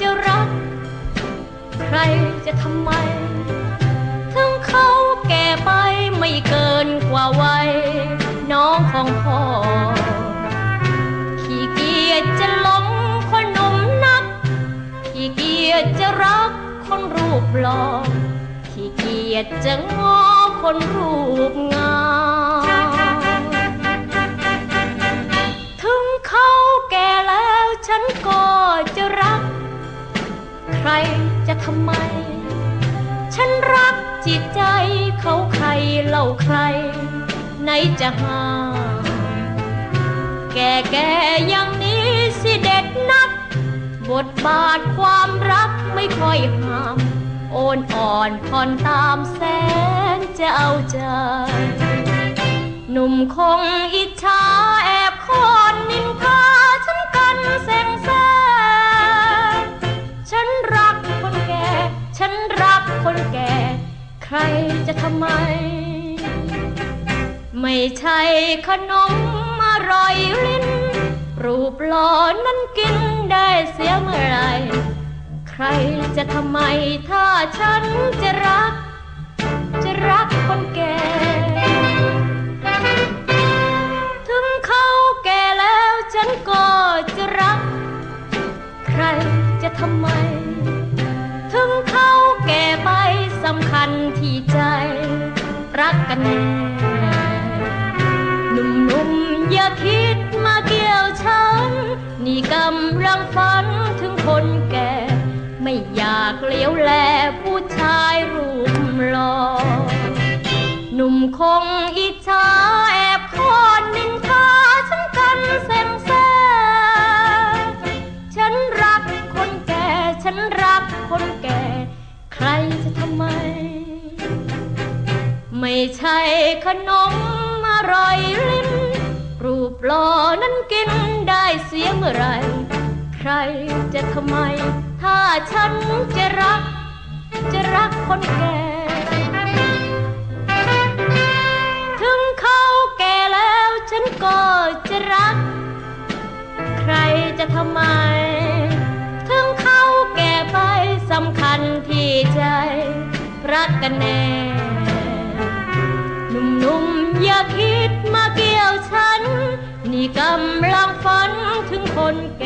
จะรัก ใครจะทำไม ถึงเขาแก่ไปไม่เกินกว่าวัยน้องของพ่อ ขี้เกียจจะหลงคนหนุ่มนัก ขี้เกียจจะรักคนรูปหล่อขี้เกียจจะงอคนรูปงาม รจะทำไม ฉันรักจิตใจเขาใครเล่าใคร ไหนจะห้ามแก่แก่อย่างนี้สิเด็ดนัก บทบาทความรักไม่ค่อยห้าม โอนอ่อนผ่อนตามแสนจะเอาใจ หนุ่มคงอิ ฉันรักคนแก่ ใครจะทำไม ไม่ใช่ขนมอร่อยลิ้น รูปหล่อนั้นกินได้เสียเมื่อไร ใครจะทำไมถ้าฉันจะรัก จะรักคนแก่ถึงเขาแก่แล้วฉันก็จะรัก ใครจะทำไม ที่ใจรักกันแน่หนุ่มๆอย่าคิดมาเกี่ยวฉัน นี่กำลังฝันถึงคนแก่ ไม่อยากเลี้ยวแลผู้ชายรูปหล่อหนุ่มคงอี ใครจะทำไม ไม่ใช่ขนมอร่อยลิ้น รูปหล่อนั้นกินได้เสียเมื่อไร ใครจะทำไม ถ้าฉันจะรัก จะรักคนแก่ ถึงเขาแก่แล้วฉันก็จะรัก ใครจะทำไม รักกันแน่หนุ่มๆอย่าคิดมาเกี่ยวฉัน นี่กำลังฝันถึงคนแก่